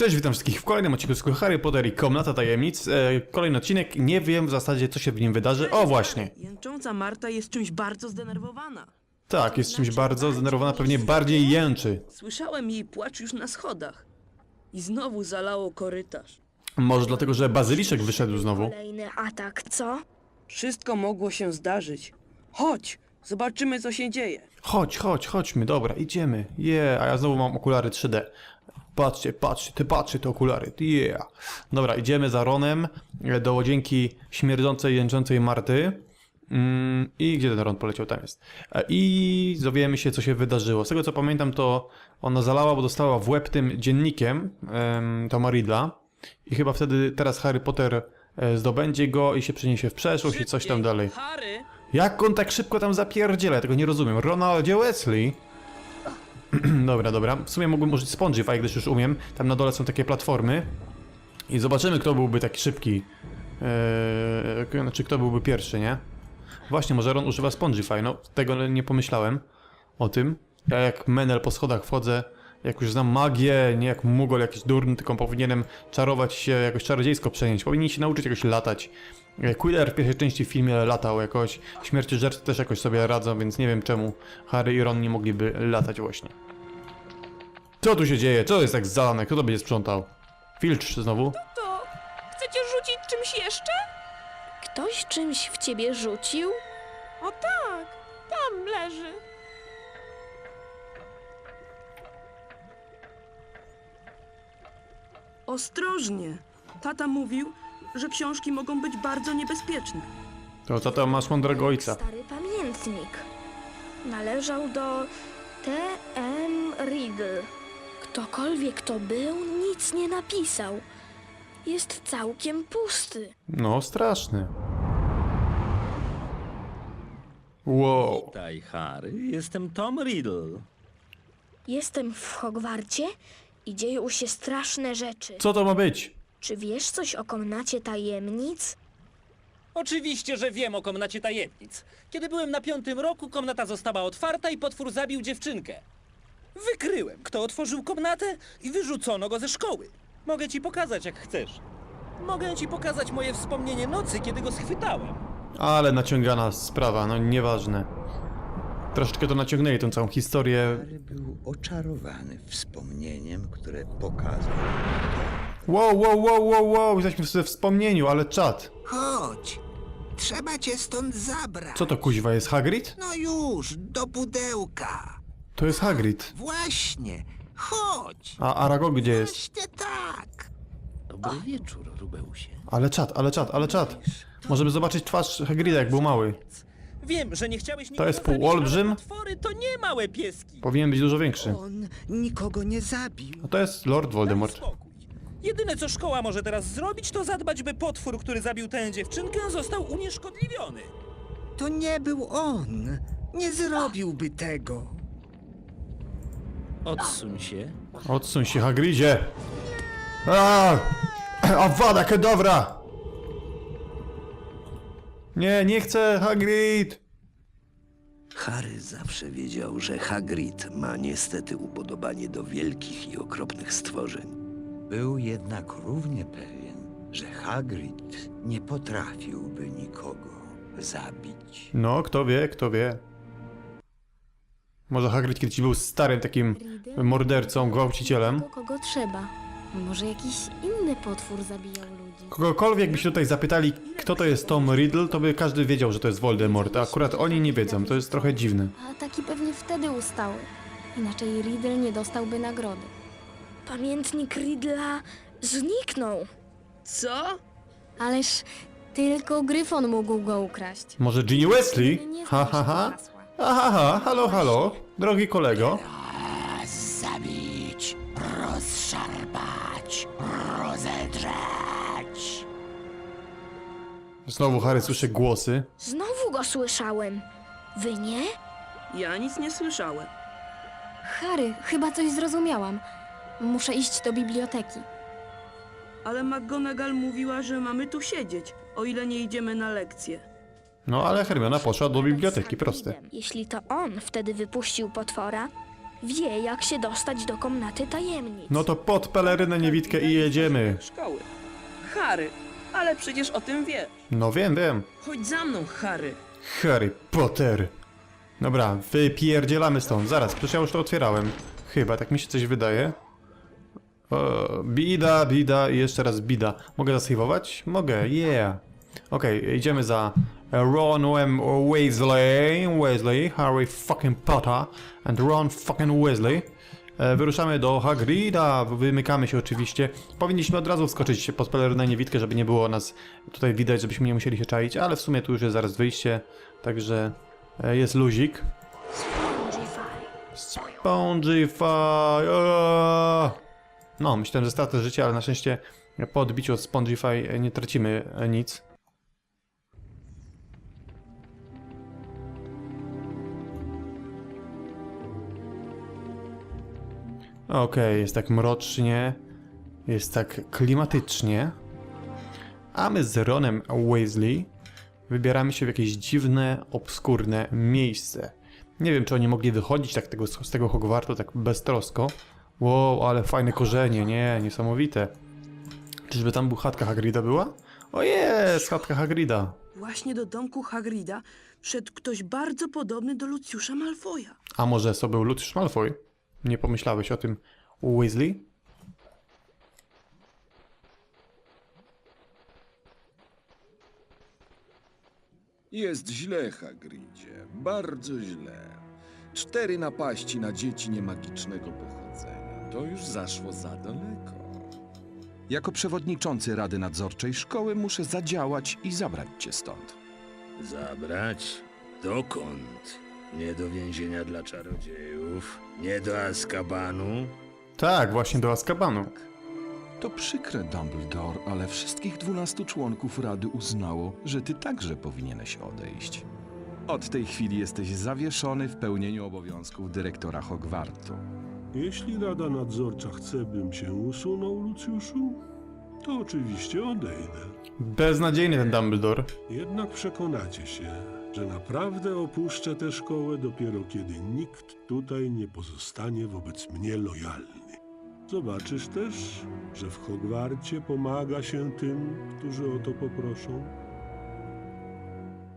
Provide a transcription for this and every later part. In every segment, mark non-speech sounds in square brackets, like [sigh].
Cześć, witam wszystkich w kolejnym odcinku z Harry Potter i Komnata Tajemnic. E, kolejny odcinek, nie wiem w zasadzie co się w nim wydarzy. O właśnie, Jęcząca Marta jest czymś bardzo zdenerwowana. tak, jest czymś bardzo zdenerwowana, pewnie bardziej jęczy. Słyszałem jej płacz już na schodach. I znowu zalało korytarz. Może dlatego, że Bazyliszek wyszedł znowu. Kolejny atak, co? Wszystko mogło się zdarzyć. Chodź, zobaczymy co się dzieje. Chodź, chodź, chodźmy, dobra, idziemy. Yeah, a ja znowu mam okulary 3D. Patrzcie, patrzcie, te patrzcie, te okulary, yeah. Dobra, idziemy za Ronem e, do łazienki śmierdzącej, jęczącej Marty. Mm, I gdzie ten Ron poleciał? Tam jest. E, I dowiemy się, co się wydarzyło. Z tego co pamiętam, to ona zalała, bo dostała w łeb tym dziennikiem em, Toma. I chyba wtedy teraz Harry Potter e, zdobędzie go i się przeniesie w przeszłość i coś tam dalej. Harry! Jak on tak szybko tam zapierdziela? Ja tego nie rozumiem. Ronaldzie Wesley? [clears throat] dobra, dobra. W sumie mógłbym użyć Spongify, gdyż już umiem. Tam na dole są takie platformy. I zobaczymy, kto byłby taki szybki. Eee, znaczy, kto byłby pierwszy, nie? Właśnie, może Ron używa Spongify. No, tego nie pomyślałem o tym. Ja jak menel po schodach wchodzę, jak już znam magię, nie jak mugol jakiś durny, tylko powinienem czarować się, jakoś czarodziejsko przenieść. Powinni się nauczyć jakoś latać. E, Quiller w pierwszej części w filmie latał jakoś. Śmierci żertw też jakoś sobie radzą, więc nie wiem czemu Harry i Ron nie mogliby latać właśnie. Co tu się dzieje? Co jest tak zalane? Kto to będzie sprzątał? Filcz znowu? To chcecie rzucić czymś jeszcze? Ktoś czymś w ciebie rzucił? O tak, tam leży. Ostrożnie. Tata mówił, że książki mogą być bardzo niebezpieczne. To co tam masz mądrego ojca? Stary pamiętnik. Należał do T.M. Riddle. Ktokolwiek to był, nic nie napisał. Jest całkiem pusty. No, straszny. Wow. Witaj, Harry. Jestem Tom Riddle. Jestem w Hogwarcie i dzieją się straszne rzeczy. Co to ma być? Czy wiesz coś o komnacie tajemnic? Oczywiście, że wiem o komnacie tajemnic. Kiedy byłem na piątym roku, komnata została otwarta i potwór zabił dziewczynkę. Wykryłem, kto otworzył komnatę i wyrzucono go ze szkoły. Mogę ci pokazać, jak chcesz. Mogę ci pokazać moje wspomnienie nocy, kiedy go schwytałem. Ale naciągana sprawa, no nieważne. Troszeczkę to naciągnęli tą całą historię. Harry był oczarowany wspomnieniem, które pokazał. Wow, wow, wow, wow, wow, jesteśmy w wspomnieniu, ale czad. Chodź, trzeba cię stąd zabrać. Co to kuźwa jest Hagrid? No już, do pudełka. To jest Hagrid. Właśnie, chodź. A Aragog gdzie jest? Właśnie tak. Dobry wieczór, Rubeusie. Ale czad, ale czad, ale czad. Możemy zobaczyć twarz Hagrida jak był mały. Wiem, że nie chciałeś To nikogo jest zabić, półolbrzym? ale Potwory to nie małe pieski. Powinien być dużo większy. On nikogo nie zabił. No to jest Lord Daj Voldemort. spokój. Jedyne, co szkoła może teraz zrobić, to zadbać, by potwór, który zabił tę dziewczynkę, został unieszkodliwiony. To nie był on. Nie zrobiłby tego. Odsuń się. Odsuń się Hagridzie. A! Awada kedavra! Nie, nie chcę Hagrid! Harry zawsze wiedział, że Hagrid ma niestety upodobanie do wielkich i okropnych stworzeń. Był jednak równie pewien, że Hagrid nie potrafiłby nikogo zabić. No, kto wie, kto wie. Może Hagrid kiedyś był starym takim mordercą, gwałcicielem. Kogo trzeba. Może jakiś inny potwór zabijał ludzi. Kogokolwiek by się tutaj zapytali, kto to jest Tom Riddle, to by każdy wiedział, że to jest Voldemort, a akurat oni nie wiedzą, to jest trochę dziwne. Ataki pewnie wtedy ustały. Inaczej Riddle nie dostałby nagrody. Pamiętnik Riddla zniknął. Co? Ależ tylko Gryfon mógł go ukraść. Może Ginny Wesley? Nie Ha, ha, ha. Aha, ha, halo, halo, drogi kolego. Znowu Harry słyszy głosy. Znowu go słyszałem. Wy nie? Ja nic nie słyszałem. Harry, chyba coś zrozumiałam. Muszę iść do biblioteki. Ale McGonagall mówiła, że mamy tu siedzieć, o ile nie idziemy na lekcję. No ale Hermiona poszła do biblioteki, proste. Jeśli to on wtedy wypuścił potwora, Wie, jak się dostać do komnaty tajemnic. No to pod pelerynę niewidkę i jedziemy. Szkoły. Harry, ale przecież o tym wie. No wiem, wiem. Chodź za mną, Harry. Harry Potter. Dobra, wypierdzielamy stąd. Zaraz, przecież ja już to otwierałem. Chyba, tak mi się coś wydaje. O, bida, bida i jeszcze raz bida. Mogę zasejwować? Mogę, yeah. Okej, idziemy za Ron Wem Weasley, Weasley, Harry fucking Potter and Ron fucking Weasley. E, Wyruszamy do Hagrida, wymykamy się oczywiście. Powinniśmy od razu wskoczyć pod pelerynę niewidkę, żeby nie było nas tutaj widać, żebyśmy nie musieli się czaić, ale w sumie tu już jest zaraz wyjście, także e, jest luzik. Spongify. No, myślałem, że stracę życie, ale na szczęście po odbiciu od Spongify nie tracimy e, nic. Okej, jest tak mrocznie, jest tak klimatycznie, a my z Ronem Weasley wybieramy się w jakieś dziwne, obskurne miejsce. Nie wiem, czy oni mogli wychodzić tak tego, z tego Hogwartu tak beztrosko. Wow, ale fajne korzenie, nie, niesamowite. Czyżby tam był chatka Hagrida była? O jest, chatka Hagrida. Właśnie do domku Hagrida wszedł ktoś bardzo podobny do Lucjusza Malfoja. A może to był Lucius Malfoy? Nie pomyślałeś o tym Weasley? Jest źle, Hagridzie. Bardzo źle. Cztery napaści na dzieci niemagicznego pochodzenia. To już zaszło za daleko. Jako przewodniczący Rady Nadzorczej Szkoły muszę zadziałać i zabrać cię stąd. Zabrać? Dokąd? Nie do więzienia dla czarodziejów, nie do Azkabanu. Tak, właśnie do Azkabanu. To przykre, Dumbledore, ale wszystkich dwunastu członków Rady uznało, że ty także powinieneś odejść. Od tej chwili jesteś zawieszony w pełnieniu obowiązków dyrektora Hogwartu. Jeśli Rada Nadzorcza chce, bym się usunął, Lucjuszu, to oczywiście odejdę. Beznadziejny ten Dumbledore. Jednak przekonacie się, że naprawdę opuszczę tę szkołę dopiero kiedy nikt tutaj nie pozostanie wobec mnie lojalny. Zobaczysz też, że w Hogwarcie pomaga się tym, którzy o to poproszą.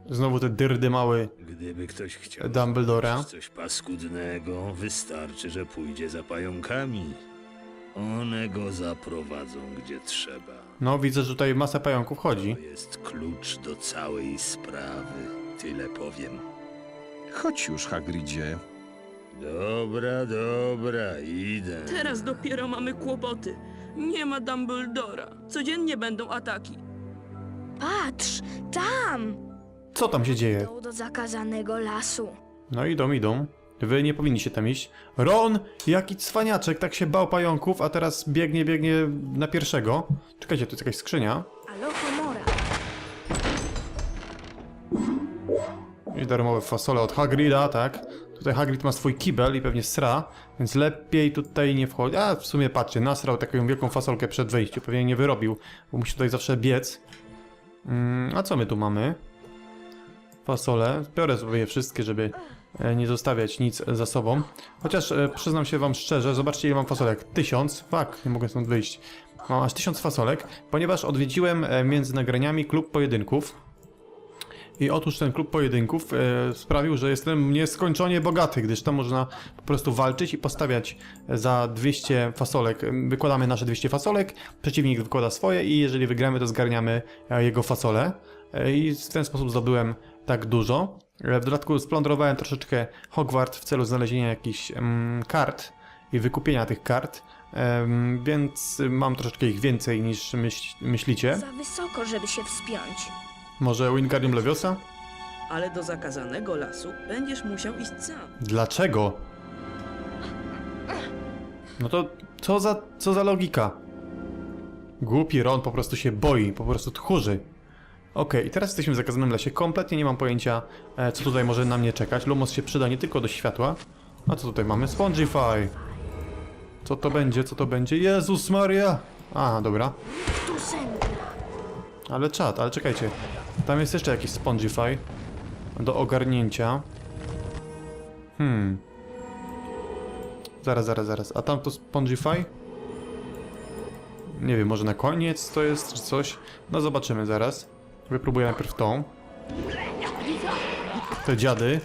Znowu te dyrdy mały Gdyby ktoś chciał Dumbledora. coś paskudnego, wystarczy, że pójdzie za pająkami. One go zaprowadzą gdzie trzeba. No, widzę, że tutaj masa pająków chodzi. To jest klucz do całej sprawy. Tyle powiem. Chodź już, Hagridzie. Dobra, dobra, idę. Teraz dopiero mamy kłopoty. Nie ma Dumbledora. Codziennie będą ataki. Patrz, tam! Co tam się dzieje? Idą do zakazanego lasu. No idą, idą. Wy nie powinniście tam iść. Ron, jaki cwaniaczek, tak się bał pająków, a teraz biegnie, biegnie na pierwszego. Czekajcie, tu jest jakaś skrzynia. I darmowe fasole od Hagrida, tak? Tutaj Hagrid ma swój kibel i pewnie sra, więc lepiej tutaj nie wchodzi. A w sumie patrzcie, nasrał taką wielką fasolkę przed wejściem, pewnie nie wyrobił, bo musi tutaj zawsze biec. Mm, a co my tu mamy? Fasole. Biorę sobie je wszystkie, żeby e, nie zostawiać nic za sobą. Chociaż e, przyznam się wam szczerze, zobaczcie ile mam fasolek. Tysiąc. Fuck, nie mogę stąd wyjść. Mam aż tysiąc fasolek, ponieważ odwiedziłem e, między nagraniami klub pojedynków. I otóż ten klub pojedynków e, sprawił, że jestem nieskończenie bogaty, gdyż tam można po prostu walczyć i postawiać za 200 fasolek. Wykładamy nasze 200 fasolek, przeciwnik wykłada swoje i jeżeli wygramy, to zgarniamy e, jego fasole. E, I w ten sposób zdobyłem tak dużo. E, W dodatku splądrowałem troszeczkę Hogwart w celu znalezienia jakichś mm, kart i wykupienia tych kart. Em, więc mam troszeczkę ich więcej niż myśl, myślicie. Za wysoko, żeby się wspiąć. Może Wingardium Leviosa? Ale do zakazanego lasu będziesz musiał iść sam. Dlaczego? No to co za, co za logika? Głupi Ron po prostu się boi, po prostu tchórzy. Okej, i teraz jesteśmy w zakazanym lesie. Kompletnie nie mam pojęcia, e, co tutaj może na mnie czekać. Lumos się przyda nie tylko do światła. A co tutaj mamy? Spongify. Co to będzie? Co to będzie? Jezus Maria! A, dobra. Tu sędzia. Ale czad, ale czekajcie. Tam jest jeszcze jakiś Spongify do ogarnięcia. Hmm. Zaraz, zaraz, zaraz. A tam to Spongify? Nie wiem, może na koniec to jest, czy coś? No zobaczymy zaraz. Wypróbuję najpierw tą. Te dziady.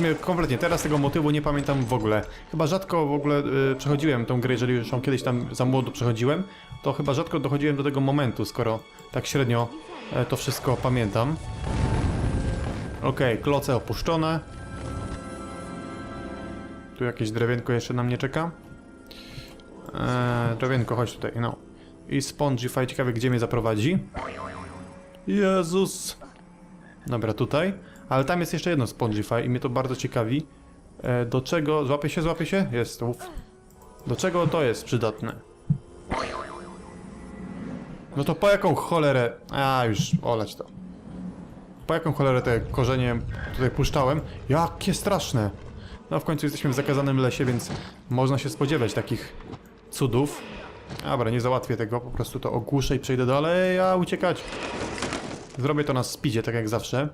Sumie kompletnie, teraz tego motywu nie pamiętam w ogóle. Chyba rzadko w ogóle y, przechodziłem tą grę, jeżeli już ją kiedyś tam za młodo przechodziłem, to chyba rzadko dochodziłem do tego momentu, skoro tak średnio e, to wszystko pamiętam. Okej, kloce opuszczone. Tu jakieś drewienko jeszcze na mnie czeka. Eee, drewienko, chodź tutaj, no. I Spongify, ciekawe gdzie mnie zaprowadzi. Jezus! Dobra, tutaj. Ale tam jest jeszcze jedno Spongify i mnie to bardzo ciekawi. E, do czego... Złapie się, złapie się? Jest, uff. Do czego to jest przydatne? No to po jaką cholerę... A, już, olać to. Po jaką cholerę te korzenie tutaj puszczałem? Jakie straszne! No w końcu jesteśmy w zakazanym lesie, więc można się spodziewać takich cudów. Dobra, nie załatwię tego, po prostu to ogłuszę i przejdę dalej, a uciekać. Zrobię to na speedzie, tak jak zawsze.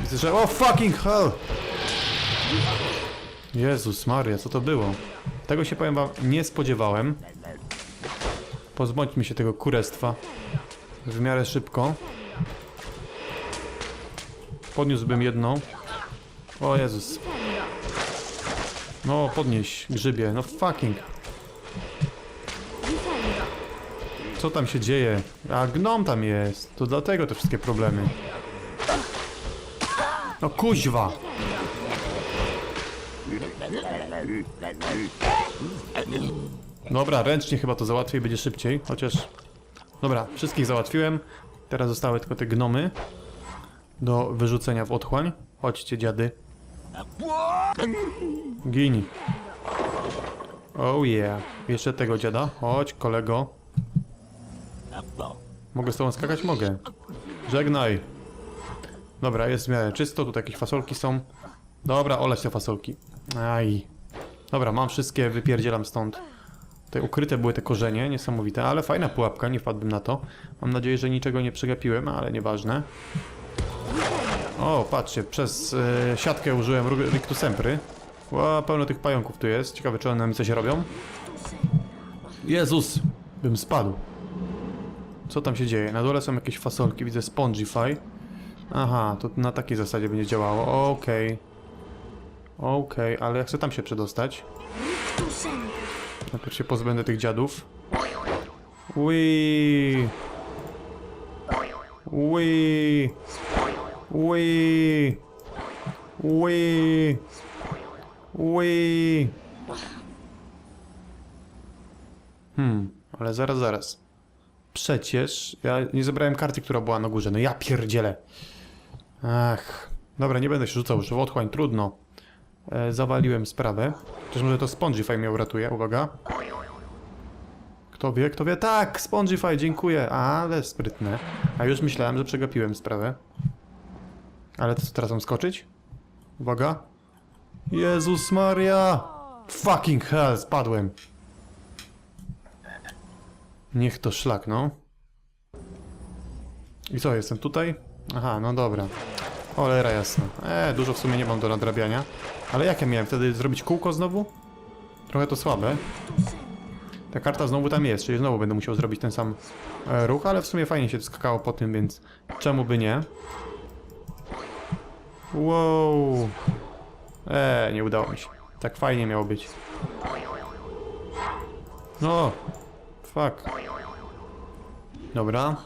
Widzę, że... O fucking hell! Jezus Maria, co to było? Tego się powiem wam nie spodziewałem. Pozbądźmy się tego kurestwa w miarę szybko. Podniósłbym jedną. O Jezus. No, podnieś, grzybie. No fucking. Co tam się dzieje? A gnom tam jest. To dlatego te wszystkie problemy. No kuźwa! Dobra, ręcznie chyba to załatwię i będzie szybciej, chociaż... Dobra, wszystkich załatwiłem. Teraz zostały tylko te gnomy do wyrzucenia w otchłań. Chodźcie, dziady. Gini. Oh yeah. Jeszcze tego dziada. Chodź, kolego. Mogę z tobą skakać? Mogę. Żegnaj. Dobra, jest w miarę czysto. Tu jakieś fasolki są. Dobra, oleć te fasolki. Aj. Dobra, mam wszystkie, wypierdzielam stąd. Tutaj ukryte były te korzenie, niesamowite, ale fajna pułapka, nie wpadłbym na to. Mam nadzieję, że niczego nie przegapiłem, ale nieważne. O, patrzcie, przez e, siatkę użyłem ru- Rictus Sempry. Ła, pełno tych pająków tu jest. Ciekawe, czy one mi coś robią. Jezus! Bym spadł. Co tam się dzieje? Na dole są jakieś fasolki, widzę Spongify. Aha, to na takiej zasadzie będzie działało. Okej. Okej, ale ja chcę tam się przedostać. Najpierw się pozbędę tych dziadów. Ui. Ui. Ui. Ui. Ui. Hmm, ale zaraz, zaraz. Przecież ja nie zebrałem karty, która była na górze. No ja pierdzielę. Ach. Dobra, nie będę się rzucał już w otchłań, trudno. E, zawaliłem sprawę. Chociaż może to Spongify mnie uratuje, uwaga. Kto wie, kto wie? Tak, Spongify, dziękuję. Ale sprytne. A już myślałem, że przegapiłem sprawę. Ale to co, teraz mam skoczyć? Uwaga. Jezus Maria! Fucking hell, spadłem. Niech to szlak, no. I co, jestem tutaj? Aha, no dobra. Cholera jasna. E, dużo w sumie nie mam do nadrabiania. Ale jak ja miałem wtedy zrobić kółko znowu? Trochę to słabe. Ta karta znowu tam jest, czyli znowu będę musiał zrobić ten sam e, ruch, ale w sumie fajnie się skakało po tym, więc czemu by nie? Wow. Eee, nie udało mi się. Tak fajnie miało być. No. Fuck. Dobra.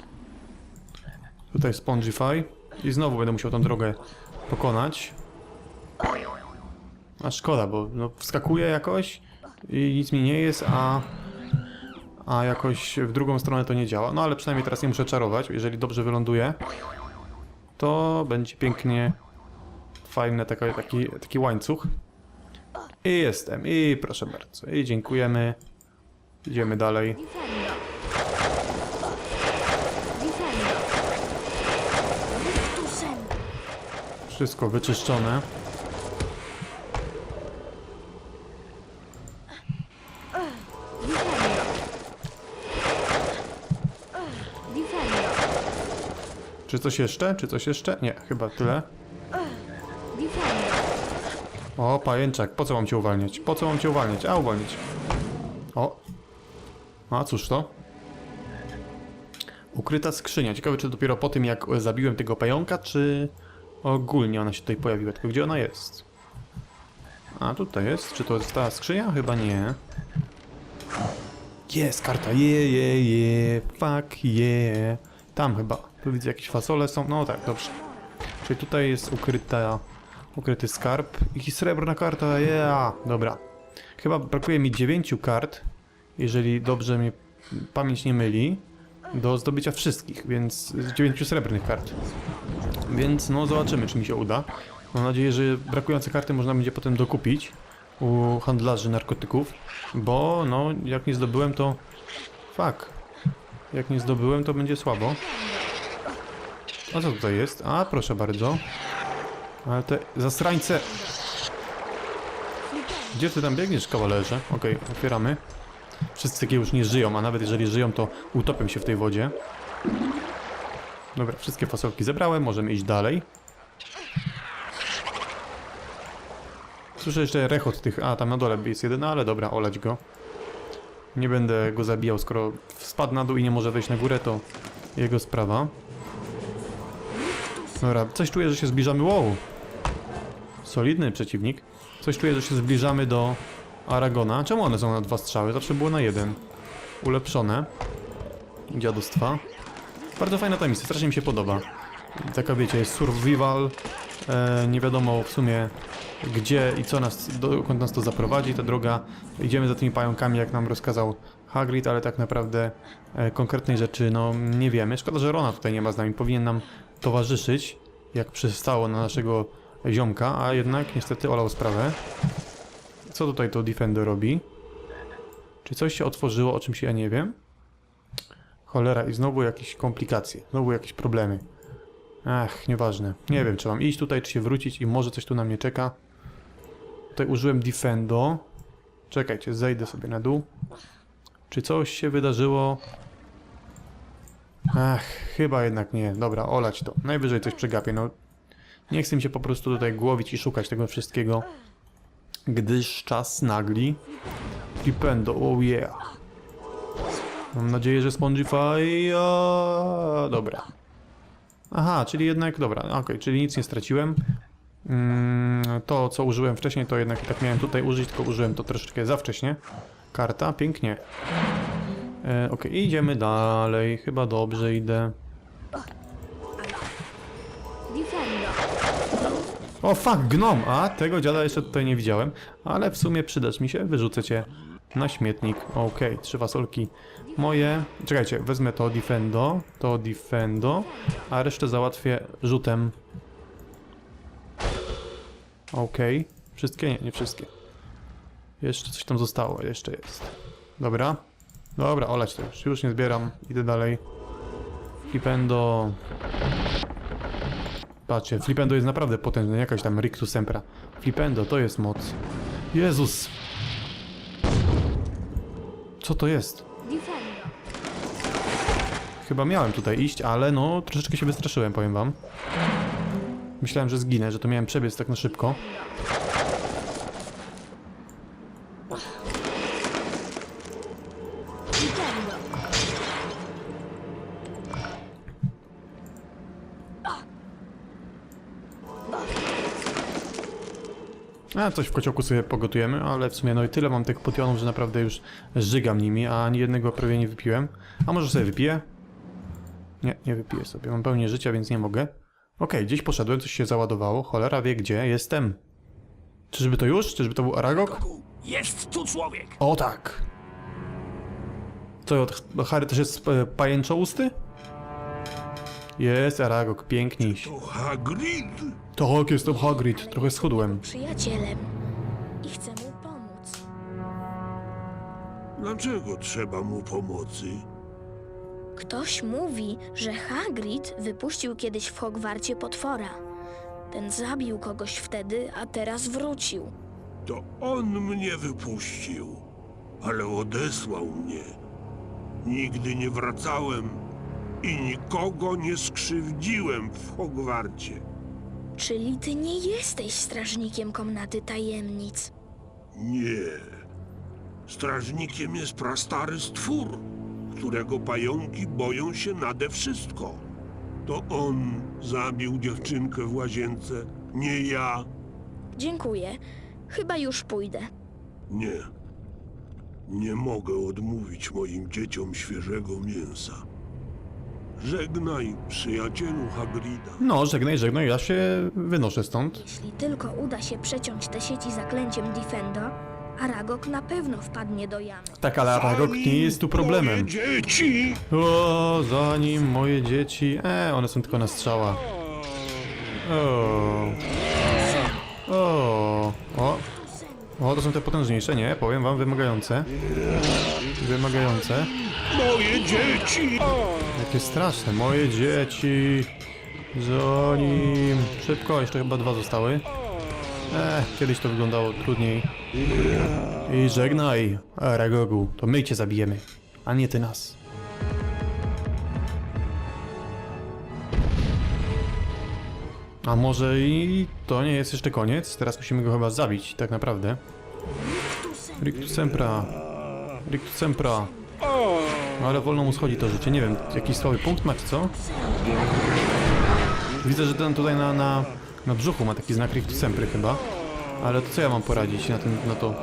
Tutaj Spongify. I znowu będę musiał tą drogę pokonać. A szkoda, bo no, wskakuję jakoś i nic mi nie jest, a, a jakoś w drugą stronę to nie działa. No ale przynajmniej teraz nie muszę czarować. Jeżeli dobrze wyląduję, to będzie pięknie fajny taka, taki, taki łańcuch. I jestem. I proszę bardzo. I dziękujemy. Idziemy dalej. Wszystko wyczyszczone. Czy coś jeszcze? Czy coś jeszcze? Nie, chyba tyle. O, pajęczak, po co mam cię uwalniać? Po co mam cię uwalniać? A, uwalniać. O. A, cóż to? Ukryta skrzynia. Ciekawe, czy dopiero po tym, jak zabiłem tego pająka, czy ogólnie ona się tutaj pojawiła. Tylko gdzie ona jest? A, tutaj jest. Czy to jest ta skrzynia? Chyba nie. Jest karta. Je, je, je. Fuck, je. Tam chyba. Tu widzę jakieś fasole są. No tak, dobrze. Czyli tutaj jest ukryta, ukryty skarb i srebrna karta. Yeah. Dobra. Chyba brakuje mi 9 kart, jeżeli dobrze mnie pamięć nie myli, do zdobycia wszystkich, więc 9 srebrnych kart. Więc no zobaczymy, czy mi się uda. Mam nadzieję, że brakujące karty można będzie potem dokupić u handlarzy narkotyków, bo no jak nie zdobyłem to... Fuck. Jak nie zdobyłem to będzie słabo. A co tutaj jest? A proszę bardzo. Ale te zasrańce... Gdzie ty tam biegniesz, kawalerze? Okej, otwieramy. Wszyscy takie już nie żyją, a nawet jeżeli żyją, to utopią się w tej wodzie. Dobra, wszystkie fasolki zebrałem, możemy iść dalej. Słyszę jeszcze rechot tych... A, tam na dole jest jeden, ale dobra, olać go. Nie będę go zabijał, skoro spadł na dół i nie może wejść na górę, to jego sprawa. Dobra, coś czuję, że się zbliżamy... Wow! Solidny przeciwnik. Coś czuję, że się zbliżamy do Aragona. Czemu one są na dwa strzały? Zawsze było na jeden. Ulepszone. Dziadostwa. Bardzo fajna ta misja, strasznie mi się podoba. Taka wiecie, jest survival. E, nie wiadomo w sumie gdzie i co nas, dokąd nas to zaprowadzi. Ta droga, idziemy za tymi pająkami, jak nam rozkazał Hagrid, ale tak naprawdę e, konkretnej rzeczy, no nie wiemy. Szkoda, że Rona tutaj nie ma z nami. Powinien nam towarzyszyć, jak przystało na naszego ziomka, a jednak niestety olał sprawę. Co tutaj to Defender robi? Czy coś się otworzyło, o czymś ja nie wiem? Cholera, i znowu jakieś komplikacje, znowu jakieś problemy. Ach, nieważne. Nie wiem, czy mam iść tutaj, czy się wrócić i może coś tu na mnie czeka. Tutaj użyłem Defendo. Czekajcie, zejdę sobie na dół. Czy coś się wydarzyło? Ach, chyba jednak nie. Dobra, olać to. Najwyżej coś przegapię, no. Nie chcę mi się po prostu tutaj głowić i szukać tego wszystkiego. Gdyż czas nagli. Flipendo, oh yeah. Mam nadzieję, że Spongify... a, Dobra. Aha, czyli jednak, dobra, okej, czyli nic nie straciłem. Mm, to, co użyłem wcześniej, to jednak tak miałem tutaj użyć, tylko użyłem to troszeczkę za wcześnie. Karta, pięknie. E, okej, idziemy dalej, chyba dobrze idę. O fuck, gnom! A, tego dziada jeszcze tutaj nie widziałem, ale w sumie przydasz mi się, wyrzucę cię na śmietnik. Okej, trzy fasolki moje. Czekajcie, wezmę to Defendo, to Defendo, a resztę załatwię rzutem. Okej, wszystkie? Nie, nie wszystkie. Jeszcze coś tam zostało, jeszcze jest. Dobra. Dobra, olać to już, już nie zbieram, idę dalej. Flipendo... Patrzcie, Flipendo jest naprawdę potężny, jakaś tam Rictus Sempra. Flipendo, to jest moc. Jezus! Co to jest? Chyba miałem tutaj iść, ale no troszeczkę się wystraszyłem, powiem wam. Myślałem, że zginę, że to miałem przebiec tak na szybko. A, coś w kociołku sobie pogotujemy, ale w sumie no i tyle mam tych potionów, że naprawdę już żygam nimi, a ani jednego prawie nie wypiłem. A może sobie wypiję? Nie, nie wypiję sobie, mam pełnię życia, więc nie mogę. Okej, gdzieś poszedłem, coś się załadowało, cholera wie gdzie jestem. Czyżby to już? Czyżby to był Aragog? Jest tu człowiek! O tak! Co, Harry też jest e, pajęczousty? Jest Aragog, piękniś. To Hagrid? Tak, jestem Hagrid, trochę schudłem. Przyjacielem. I chcę mu pomóc. Dlaczego trzeba mu pomocy? Ktoś mówi, że Hagrid wypuścił kiedyś w Hogwarcie potwora. Ten zabił kogoś wtedy, a teraz wrócił. To on mnie wypuścił, ale odesłał mnie. Nigdy nie wracałem i nikogo nie skrzywdziłem w Hogwarcie. Czyli ty nie jesteś strażnikiem komnaty tajemnic. Nie. Strażnikiem jest prastary stwór, którego pająki boją się nade wszystko. To on zabił dziewczynkę w łazience, nie ja. Dziękuję. Chyba już pójdę. Nie. Nie mogę odmówić moim dzieciom świeżego mięsa. Żegnaj, przyjacielu Hagrida. No, żegnaj, żegnaj, ja się wynoszę stąd. Jeśli tylko uda się przeciąć te sieci zaklęciem Defendo, Aragog na pewno wpadnie do jamy. Tak, ale Aragog nie jest tu problemem. Moje dzieci! O, zanim moje dzieci... E, one są tylko na strzała. O. O. O. O, to są te potężniejsze, nie? Powiem wam, wymagające. Wymagające. Moje dzieci! Jakie straszne. Moje dzieci. Zanim... Szybko, jeszcze chyba dwa zostały. E, kiedyś to wyglądało trudniej. I żegnaj, Aragogu. To my cię zabijemy, a nie ty nas. A może i to nie jest jeszcze koniec? Teraz musimy go chyba zabić, tak naprawdę. Rictus Sempra. Rictus Sempra. Ale wolno mu schodzi to życie. Nie wiem, jakiś słaby punkt ma, czy co? Widzę, że ten tutaj na, na, na brzuchu ma taki znak Rictus Sempry chyba. Ale to co ja mam poradzić na, tym, na to?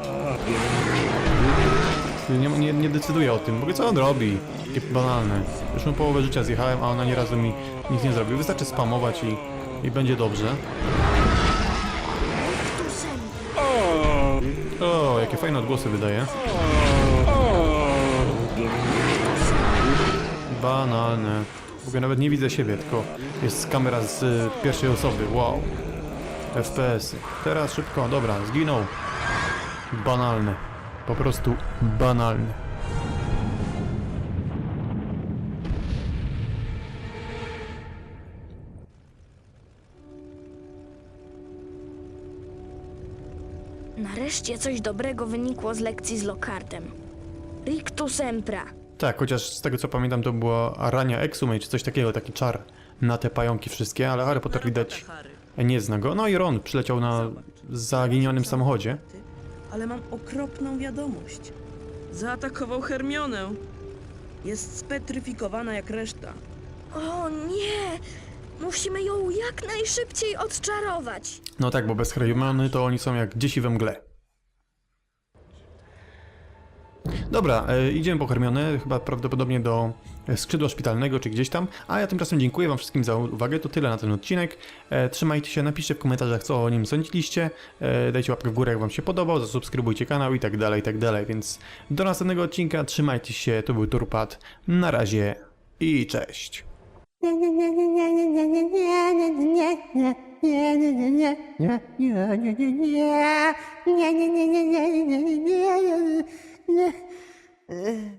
Nie, nie, nie decyduję o tym. Ogóle co on robi? Takie banalne. Już mu połowę życia zjechałem, a ona nie razu mi nic nie zrobił. Wystarczy spamować i, i będzie dobrze. O, jakie fajne odgłosy wydaje. Banalne. W nawet nie widzę siebie, tylko jest kamera z y, pierwszej osoby. Wow. FPS. Teraz szybko, dobra, zginął. Banalne. Po prostu banalne. Nareszcie coś dobrego wynikło z lekcji z Lokartem. Rictus Sempra. Tak, chociaż z tego co pamiętam to była Arania Exumate czy coś takiego, taki czar na te pająki wszystkie, ale Harry Potter widać nie zna go. No i Ron przyleciał na zaginionym samochodzie. Ale mam okropną wiadomość. Zaatakował Hermionę. Jest spetryfikowana jak reszta. O nie! Musimy ją jak najszybciej odczarować. No tak, bo bez Hermiony to oni są jak dzieci we mgle. Dobra, e, idziemy po Hermionę, chyba prawdopodobnie do e, skrzydła szpitalnego czy gdzieś tam. A ja tymczasem dziękuję wam wszystkim za uwagę, to tyle na ten odcinek. E, trzymajcie się, napiszcie w komentarzach co o nim sądziliście, dajcie łapkę w górę jak wam się podobał, zasubskrybujcie kanał i tak dalej, tak dalej. Więc do następnego odcinka, trzymajcie się, to był Turpat, na razie i cześć. [laughs] 你 [laughs] 嗯